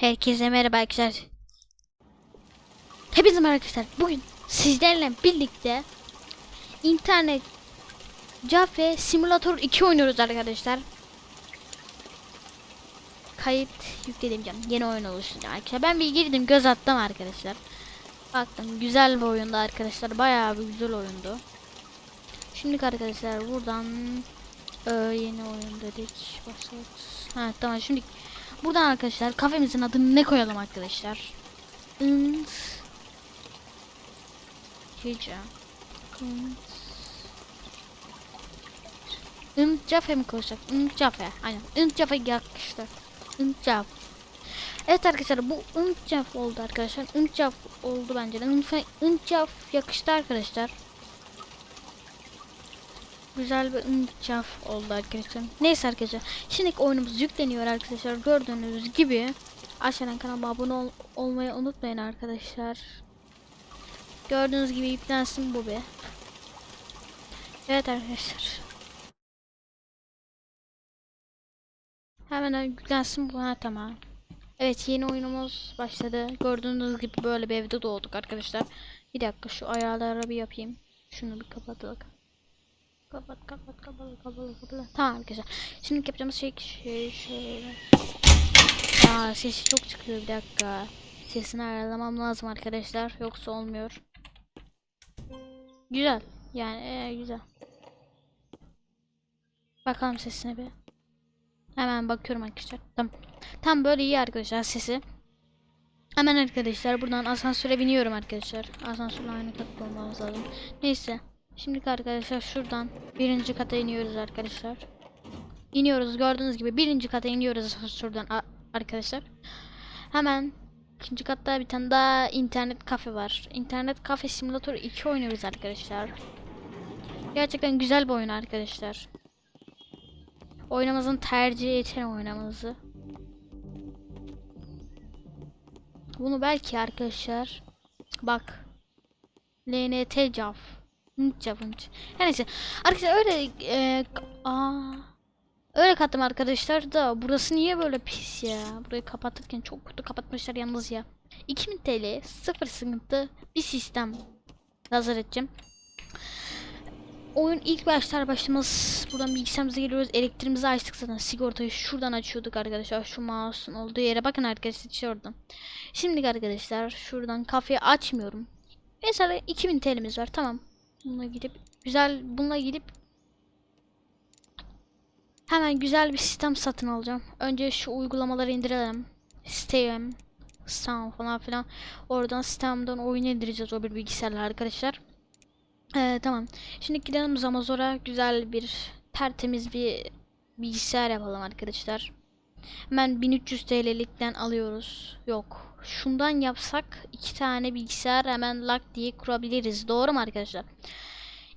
Herkese merhaba arkadaşlar. Hepinize merhaba arkadaşlar. Bugün sizlerle birlikte internet Cafe Simulator 2 oynuyoruz arkadaşlar. Kayıt yükledim canım. Yeni oyun oluşturacağım arkadaşlar. Ben bir girdim göz attım arkadaşlar. Baktım güzel bir oyundu arkadaşlar. Bayağı bir güzel oyundu. Şimdi arkadaşlar buradan e, yeni oyun dedik. Başlat. Ha tamam şimdi Buradan arkadaşlar kafemizin adını ne koyalım arkadaşlar? Int Hica. Int Cafe mi koysak? Int Cafe. Aynen. Int Cafe yakıştı Int Cafe Evet arkadaşlar bu Int Cafe oldu arkadaşlar. Int Cafe oldu bence de. Int Cafe yakıştı arkadaşlar Güzel bir ıncaf oldu arkadaşlar. Neyse arkadaşlar. Şimdi oyunumuz yükleniyor arkadaşlar. Gördüğünüz gibi aşağıdan kanalıma abone ol olmayı unutmayın arkadaşlar. Gördüğünüz gibi yüklensin bu be. Evet arkadaşlar. Hemen yüklensin bu ha tamam. Evet yeni oyunumuz başladı. Gördüğünüz gibi böyle bir evde doğduk arkadaşlar. Bir dakika şu ayarları bir yapayım. Şunu bir kapatalım. Kapat kapat kapat kapat kapat. Tamam arkadaşlar. Şimdi yapacağımız şey, şey şöyle. Aa sesi çok çıkıyor bir dakika. Sesini ayarlamam lazım arkadaşlar. Yoksa olmuyor. Güzel. Yani ee, güzel. Bakalım sesine bir. Hemen bakıyorum arkadaşlar. Tamam. Tam böyle iyi arkadaşlar sesi. Hemen arkadaşlar buradan asansöre biniyorum arkadaşlar. Asansörle aynı katta olmamız lazım. Neyse. Şimdi arkadaşlar şuradan birinci kata iniyoruz arkadaşlar. İniyoruz gördüğünüz gibi birinci kata iniyoruz şuradan arkadaşlar. Hemen ikinci katta bir tane daha internet kafe var. İnternet kafe simülatör 2 oynuyoruz arkadaşlar. Gerçekten güzel bir oyun arkadaşlar. Oynamamızın tercih eten oynamamızı. Bunu belki arkadaşlar bak LNT CAF Yapınç. Her neyse. Arkadaşlar öyle e, öyle kattım arkadaşlar da burası niye böyle pis ya? Burayı kapatırken çok kötü kapatmışlar yalnız ya. 2000 TL sıfır sıkıntı bir sistem nazar edeceğim. Oyun ilk başlar başlamaz buradan bilgisayarımıza geliyoruz. Elektriğimizi açtık zaten. Sigortayı şuradan açıyorduk arkadaşlar. Şu mouse'un olduğu yere bakın arkadaşlar işte oradan. Şimdi arkadaşlar şuradan kafeyi açmıyorum. Mesela 2000 TL'miz var tamam. Bununla gidip güzel bununla gidip hemen güzel bir sistem satın alacağım. Önce şu uygulamaları indirelim. Steam, Steam falan filan. Oradan Steam'dan oyun indireceğiz o bir bilgisayarla arkadaşlar. Ee, tamam. Şimdi gidelim Zamazor'a güzel bir tertemiz bir bilgisayar yapalım arkadaşlar. Hemen 1300 TL'likten alıyoruz. Yok. Şundan yapsak iki tane bilgisayar hemen lak diye kurabiliriz. Doğru mu arkadaşlar?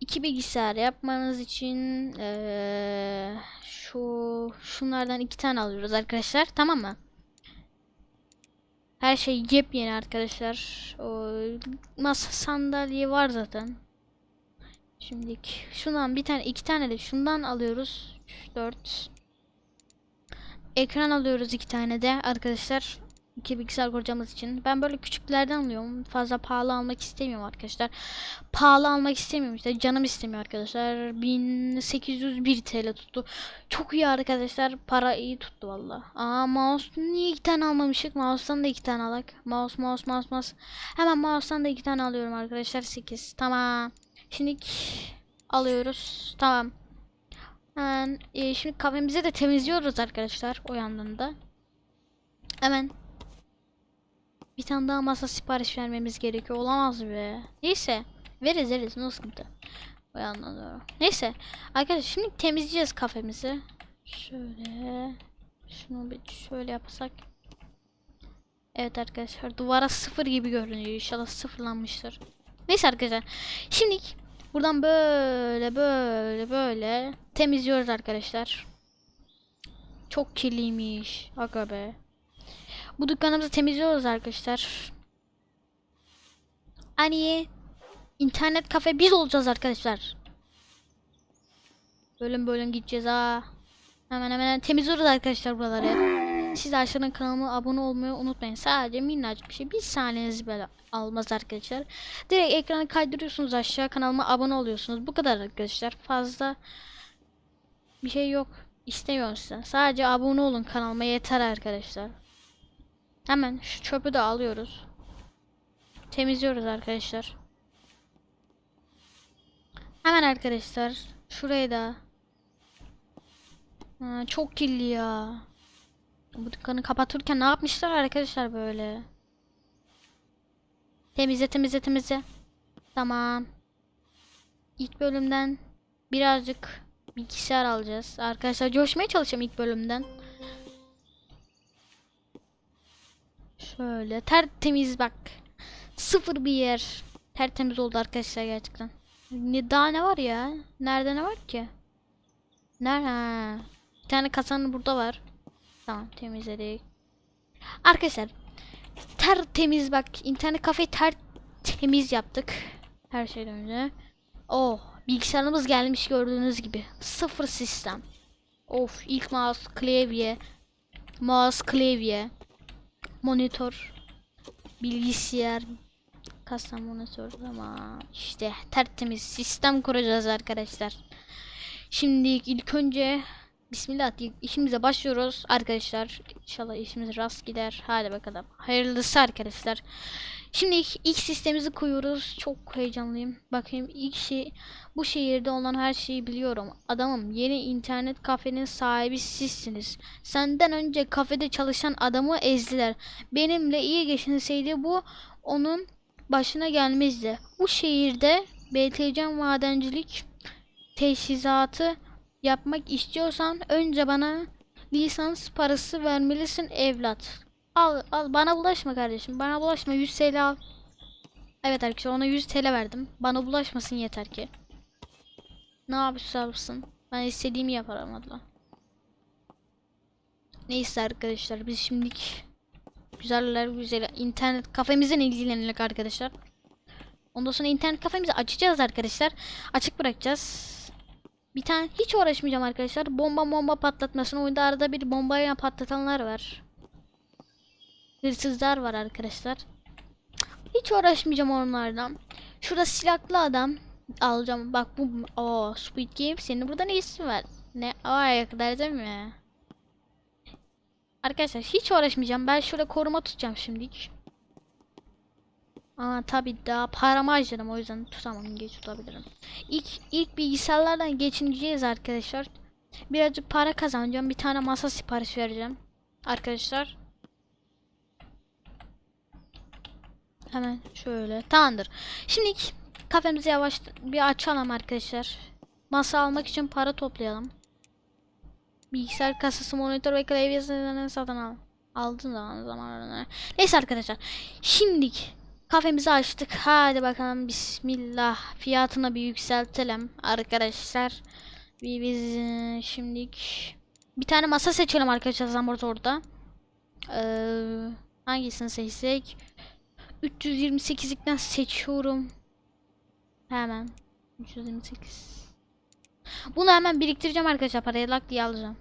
İki bilgisayar yapmanız için ee, şu şunlardan iki tane alıyoruz arkadaşlar. Tamam mı? Her şey yepyeni arkadaşlar. O masa sandalye var zaten. Şimdi şundan bir tane iki tane de şundan alıyoruz. 3 4 Ekran alıyoruz iki tane de arkadaşlar. İki bilgisayar kuracağımız için. Ben böyle küçüklerden alıyorum. Fazla pahalı almak istemiyorum arkadaşlar. Pahalı almak istemiyorum işte. Canım istemiyor arkadaşlar. 1801 TL tuttu. Çok iyi arkadaşlar. Para iyi tuttu valla. Aa mouse niye iki tane almamışık? Mouse'dan da iki tane alak. Mouse mouse mouse mouse. Hemen mouse'dan da iki tane alıyorum arkadaşlar. 8. Tamam. Şimdi alıyoruz. Tamam. Hemen e, şimdi kahvemizi de temizliyoruz arkadaşlar o yandan Hemen bir tane daha masa sipariş vermemiz gerekiyor. Olamaz be. Neyse. Veririz veririz. No sıkıntı. O yandan doğru. Neyse. Arkadaşlar şimdi temizleyeceğiz kafemizi. Şöyle. Şunu bir şöyle yapsak. Evet arkadaşlar. Duvara sıfır gibi görünüyor. İnşallah sıfırlanmıştır. Neyse arkadaşlar. Şimdi buradan böyle böyle böyle temizliyoruz arkadaşlar. Çok kirliymiş. Aga be. Bu dükkanımızı temizliyoruz arkadaşlar. Hani internet kafe biz olacağız arkadaşlar. Bölüm bölüm gideceğiz ha. Hemen hemen temizliyoruz arkadaşlar buraları. siz aşağıdan kanalıma abone olmayı unutmayın. Sadece minnacık bir şey. Bir saniyenizi böyle almaz arkadaşlar. Direkt ekranı kaydırıyorsunuz aşağı kanalıma abone oluyorsunuz. Bu kadar arkadaşlar. Fazla bir şey yok. İstemiyorum size. Sadece abone olun kanalıma yeter arkadaşlar. Hemen şu çöpü de alıyoruz. Temizliyoruz arkadaşlar. Hemen arkadaşlar şurayı da Ha, çok kirli ya. Bu dükkanı kapatırken ne yapmışlar arkadaşlar böyle? Temizle temizle temizle. Tamam. İlk bölümden birazcık bilgisayar alacağız. Arkadaşlar coşmaya çalışacağım ilk bölümden. Şöyle tertemiz bak. Sıfır bir yer. Tertemiz oldu arkadaşlar gerçekten. Ne daha ne var ya? Nerede ne var ki? Nerede? Bir tane kasanın burada var. Tamam temizledik. Arkadaşlar tertemiz bak internet kafeyi tertemiz yaptık. Her şeyden önce. Oh bilgisayarımız gelmiş gördüğünüz gibi. Sıfır sistem. Of ilk mouse klavye. Mouse klavye. Monitör. Bilgisayar. Kasa monitör ama işte tertemiz sistem kuracağız arkadaşlar. Şimdi ilk önce Bismillah işimize başlıyoruz arkadaşlar. İnşallah işimiz rast gider. Hadi bakalım. Hayırlısı arkadaşlar. Şimdi ilk, ilk sistemimizi koyuyoruz. Çok heyecanlıyım. Bakayım ilk şey bu şehirde olan her şeyi biliyorum. Adamım yeni internet kafenin sahibi sizsiniz. Senden önce kafede çalışan adamı ezdiler. Benimle iyi geçinseydi bu onun başına gelmezdi. Bu şehirde BTC madencilik teşhizatı yapmak istiyorsan önce bana lisans parası vermelisin evlat. Al al bana bulaşma kardeşim. Bana bulaşma 100 TL al. Evet arkadaşlar ona 100 TL verdim. Bana bulaşmasın yeter ki. Ne yapıyorsun? Ben istediğimi yaparım adla. Neyse arkadaşlar biz şimdilik güzeller güzel internet kafemizden ilgilenelim arkadaşlar. Ondan sonra internet kafemizi açacağız arkadaşlar. Açık bırakacağız. Bir tane hiç uğraşmayacağım arkadaşlar. Bomba bomba patlatmasını oyunda arada bir bombayla patlatanlar var. Hırsızlar var arkadaşlar. Hiç uğraşmayacağım onlardan. Şurada silahlı adam alacağım. Bak bu o Squid Game senin burada ne işin var? Ne? Ay kadar değil mi? Arkadaşlar hiç uğraşmayacağım. Ben şurada koruma tutacağım şimdilik. Ama tabi daha paramı harcadım o yüzden tutamam geç tutabilirim. İlk ilk bilgisayarlardan geçineceğiz arkadaşlar. Birazcık para kazanacağım. Bir tane masa sipariş vereceğim. Arkadaşlar. Hemen şöyle. Tamamdır. Şimdi kafemizi yavaş bir açalım arkadaşlar. Masa almak için para toplayalım. Bilgisayar kasası, monitör ve klavyesini satın al. Aldın zaman zamanlarına. Neyse arkadaşlar. Şimdilik Kafemizi açtık. Hadi bakalım bismillah. Fiyatını bir yükseltelim arkadaşlar. Bir biz şimdilik bir tane masa seçelim arkadaşlar Zamortor'da. Ee, hangisini seçsek? 328'likten seçiyorum. Hemen. 328. Bunu hemen biriktireceğim arkadaşlar. Parayı lak diye alacağım.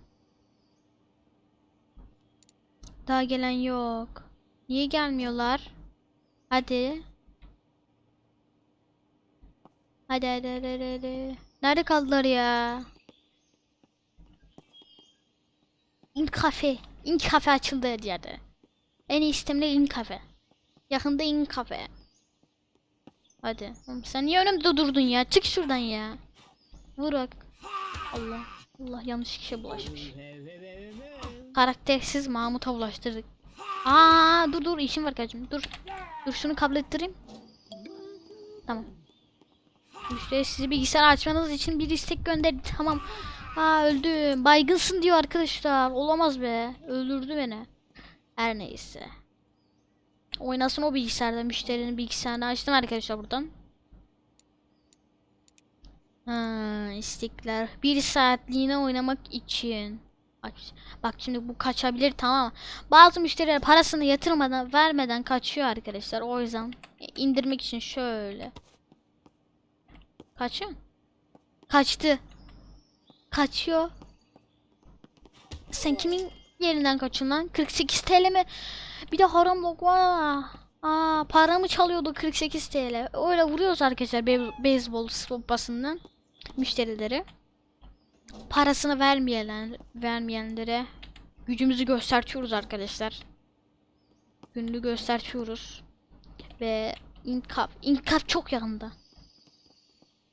Daha gelen yok. Niye gelmiyorlar? Hadi. Hadi hadi hadi hadi. Nerede kaldılar ya? İn kafe. İn kafe açıldı her yerde. En iyi sistemle in kafe. Yakında in kafe. Hadi. Oğlum sen niye önümde durdun ya? Çık şuradan ya. Vur bak. Allah. Allah yanlış kişiye bulaşmış. Karaktersiz Mahmut'a bulaştırdık. Aa dur dur işim var kardeşim dur. Dur şunu kabul ettireyim. Tamam. Müşteri sizi bilgisayar açmanız için bir istek gönderdi. Tamam. Aa öldüm. Baygınsın diyor arkadaşlar. Olamaz be. Öldürdü beni. Her neyse. Oynasın o bilgisayarda. Müşterinin bilgisayarını açtım arkadaşlar buradan. Ha, istekler. Bir saatliğine oynamak için. Bak, şimdi bu kaçabilir tamam. Bazı müşteriler parasını yatırmadan vermeden kaçıyor arkadaşlar. O yüzden indirmek için şöyle. Kaçıyor. Kaçtı. Kaçıyor. Sen kimin Yerinden kaçın lan. 48 TL mi? Bir de haram lok var. Aa paramı çalıyordu 48 TL. Öyle vuruyoruz arkadaşlar be beyzbol sopasından müşterileri. Parasını vermeyen vermeyenlere gücümüzü göstertiyoruz arkadaşlar. Günlüğü göstertiyoruz. Ve inkap. İnkap çok yanında.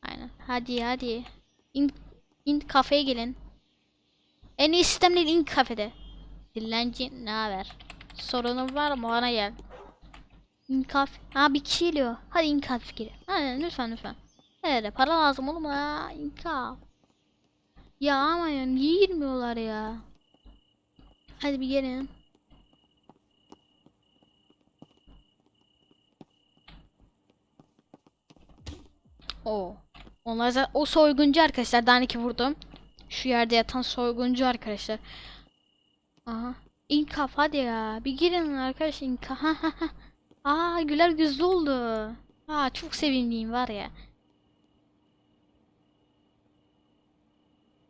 Aynen. Hadi hadi. İn, in kafeye gelin. En iyi sistem değil in kafede. Dillenci ne haber? Sorunun var mı? Bana gel. İnkaf. Ha bir kişi geliyor. Hadi inkaf gir. Hadi lütfen lütfen. Evet para lazım oğlum ya. İnkaf. Ya ama ya niye girmiyorlar ya? Hadi bir gelin. O. Onlar zaten o soyguncu arkadaşlar. Daha iki vurdum. Şu yerde yatan soyguncu arkadaşlar. Aha. İnkaf hadi ya. Bir girin arkadaş inkaf. Aa güler yüzlü oldu. Aa çok sevindiğim var ya.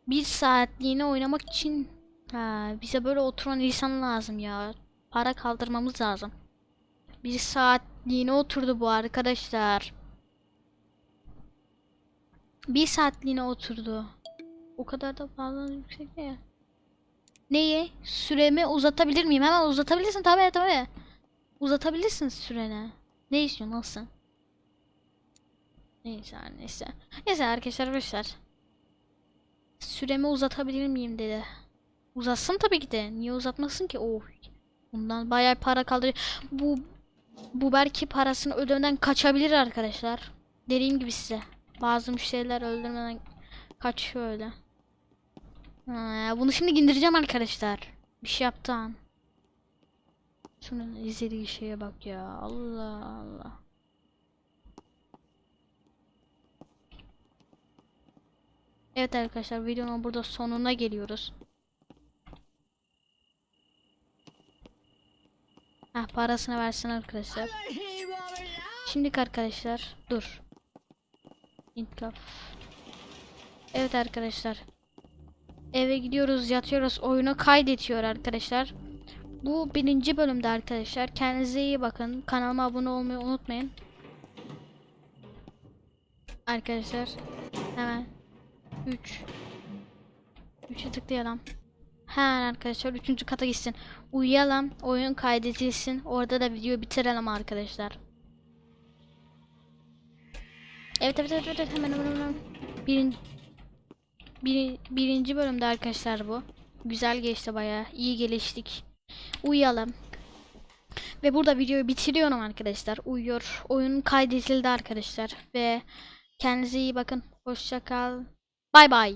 Bir saatliğine oynamak için ha, bize böyle oturan insan lazım ya. Para kaldırmamız lazım. Bir saatliğine oturdu bu arkadaşlar. Bir saatliğine oturdu. O kadar da fazla yüksek değil. Neyi? Süremi uzatabilir miyim? Hemen uzatabilirsin tabii tabii. Uzatabilirsin süreni. Ne istiyorsun nasıl? Neyse neyse. Neyse arkadaşlar arkadaşlar. Süremi uzatabilir miyim dedi. Uzatsın tabii ki de. Niye uzatmasın ki? Oh. Bundan bayağı para kaldırıyor. Bu bu belki parasını ödemeden kaçabilir arkadaşlar. Dediğim gibi size. Bazı müşteriler öldürmeden kaçıyor öyle. Bunu şimdi indireceğim arkadaşlar. Bir şey yaptı an. Şunun izlediği şeye bak ya. Allah Allah. Evet arkadaşlar videonun burada sonuna geliyoruz. Heh, parasını versin arkadaşlar. Şimdiki arkadaşlar dur. İnkaf. Evet arkadaşlar. Eve gidiyoruz yatıyoruz oyunu kaydediyor arkadaşlar. Bu birinci bölümde arkadaşlar. Kendinize iyi bakın. Kanalıma abone olmayı unutmayın. Arkadaşlar hemen 3 3'e tıklayalım. Hemen arkadaşlar 3. kata gitsin. Uyuyalım. Oyun kaydedilsin. Orada da video bitirelim arkadaşlar. Evet evet evet, evet. hemen hemen hemen. Birin, bir, birinci bölümde arkadaşlar bu. Güzel geçti bayağı. iyi geliştik. Uyuyalım. Ve burada videoyu bitiriyorum arkadaşlar. Uyuyor. Oyun kaydedildi arkadaşlar. Ve kendinize iyi bakın. Hoşça kal. Bay bay.